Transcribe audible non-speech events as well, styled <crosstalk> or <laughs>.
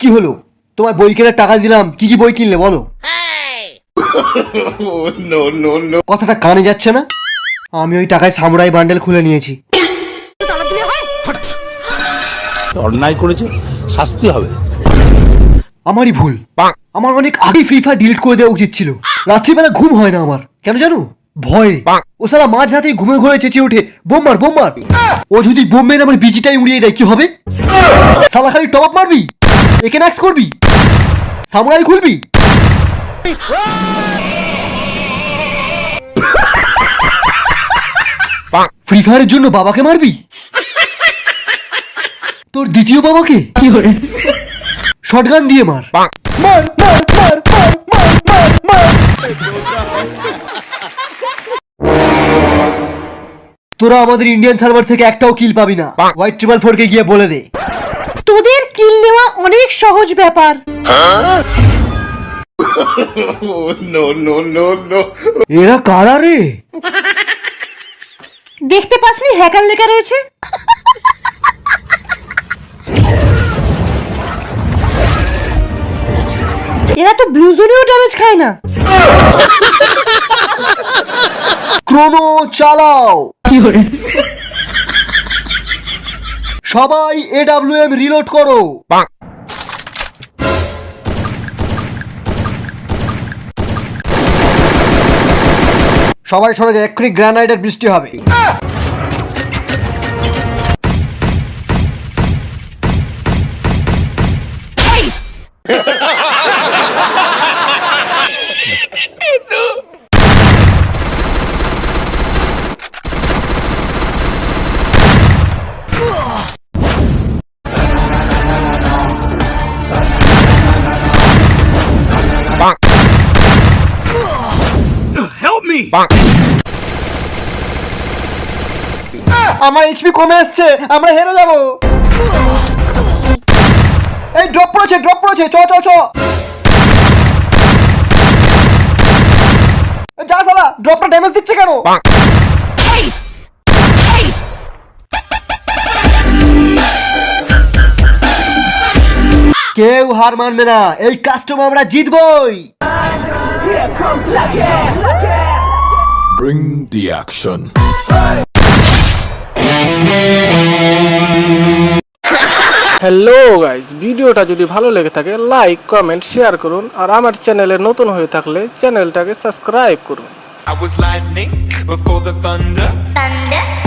কি হলো? তোমার বই কেনার টাকা দিলাম কি কি বই কিনলে বলো? <laughs> কথাটা কানে যাচ্ছে না? আমি ওই টাকায় সামুরাই বান্ডেল খুলে নিয়েছি। অন্যায় করেছে শাস্তি হবে। আমারই ভুল। আমার অনেক আগে ফ্রি ফায়ার ডিলিট করে দেওয়া উচিত ছিল। রাত্রিবেলা ঘুম হয় না আমার। কেন জানো? ভয়ে। ও সারা মাঝ রাতে ঘুমে ঘুরে চেঁচিয়ে ওঠে বোমার বোমার ও যদি বোম মেরে আমার বিজিটাই উড়িয়ে দেয় কি হবে? সালা খালি টপ আপ মারবি? একে ম্যাক্স করবি। সামুরাই খুলবি। ফ্রি ফায়ারের জন্য বাবাকে মারবি। তোর দ্বিতীয় বাবাকে। শটগান দিয়ে মার। মার মার মার মার মার মার মার। তোরা আমাদের ইন্ডিয়ান সার্ভার থেকে একটাও কিল পাবি না। হোয়াইট ট্রিপল ফোর কে গিয়ে বলে দে। তোদের কিল নেওয়া অনেক সহজ ব্যাপার। এরা কারা রে? দেখতে পাসনি হ্যাকার লেখা রয়েছে? এরা তো ব্লু জোনেও ড্যামেজ খায় না। ক্রোনো চালাও। সবাই এডাব্লিউএম রিলোড করো। সবাই সরে যায় এক্ষুনি গ্রানাইডের বৃষ্টি হবে। <laughs> আমার এইচপি কমে আসছে আমরা হেরে যাব। এই ড্রপ পড়েছে ড্রপ পড়েছে চ চ চ। যা সালা ড্রপটা ড্যামেজ দিচ্ছে কেন? কেউ হার মানবে না এই কাস্টমার আমরা জিতবই। Bring the action. Hello guys ভিডিওটা যদি ভালো লেগে থাকে লাইক কমেন্ট শেয়ার করুন আর আমার চ্যানেলে নতুন হয়ে থাকলে চ্যানেলটাকে সাবস্ক্রাইব করুন I was lightning before the thunder. thunder